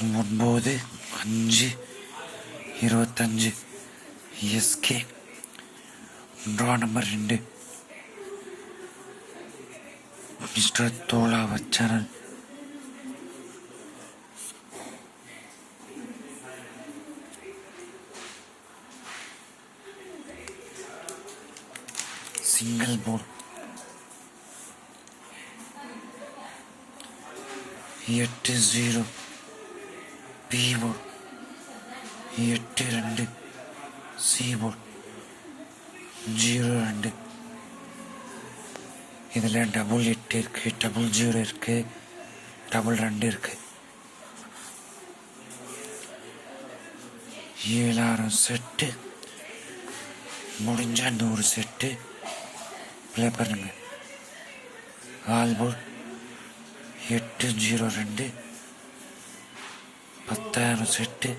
ஒன்பது அஞ்சு இருபத்தஞ்சு எஸ்கே ட்ரா நம்பர் ரெண்டு மிஸ்டர் தோலா வச்சரன் சிங்கிள் போர்ட் எட்டு ஜீரோ பி எட்டு ரெண்டு. சி ஜீரோ ரெண்டு. இதில் டபுள் எட்டு இருக்குது டபுள் ஜீரோ இருக்குது டபுள் ரெண்டு இருக்குது ஏழாயிரம் செட்டு. முடிஞ்ச நூறு செட்டு. ப்ளே பண்ணுங்க. ஆல்போர்ட் எட்டு ஜீரோ ரெண்டு. பத்தாயிரம் செட்டு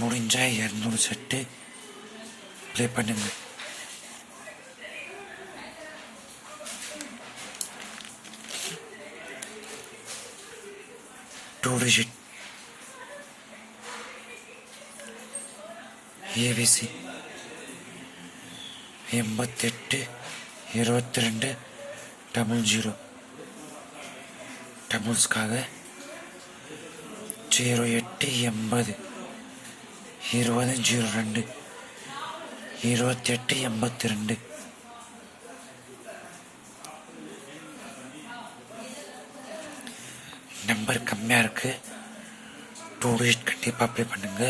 முடிஞ்சா இரநூறு செட்டு ப்ளே பண்ணுங்க டூ டிஜிட் ஏபிசி எண்பத்தெட்டு இருபத்தி ரெண்டு டபுள் ஜீரோ டபுள்ஸ்க்காக ஜீரோ எட்டு எண்பது இருபது ஜீரோ ரெண்டு இருபத்தெட்டு எண்பத்தி ரெண்டு நம்பர் கம்மியாக இருக்கு. டூ டிஜிட் கண்டிப்பாக அப்ளை பண்ணுங்க.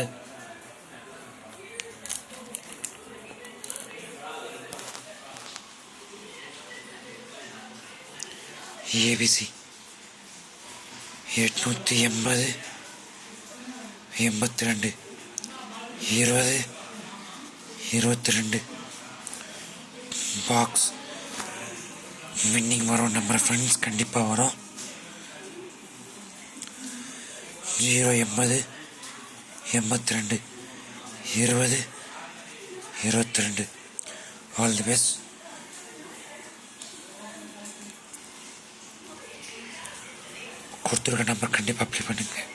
ஏபிசி எட்நூற்றி எண்பது. எண்பத்தி ரெண்டு இருபது இருபத்தி ரெண்டு பாக்ஸ் வின்னிங் வரும். நம்ம ஃப்ரெண்ட்ஸ் கண்டிப்பாக வரும். ஜீரோ எண்பது எண்பத்தி ரெண்டு இருபது இருபத்தி ரெண்டு ஆல் தி பெஸ்ட் கொடுத்துருக்க நம்பர் கண்டிப்பாக அப்ளை பண்ணுங்கள்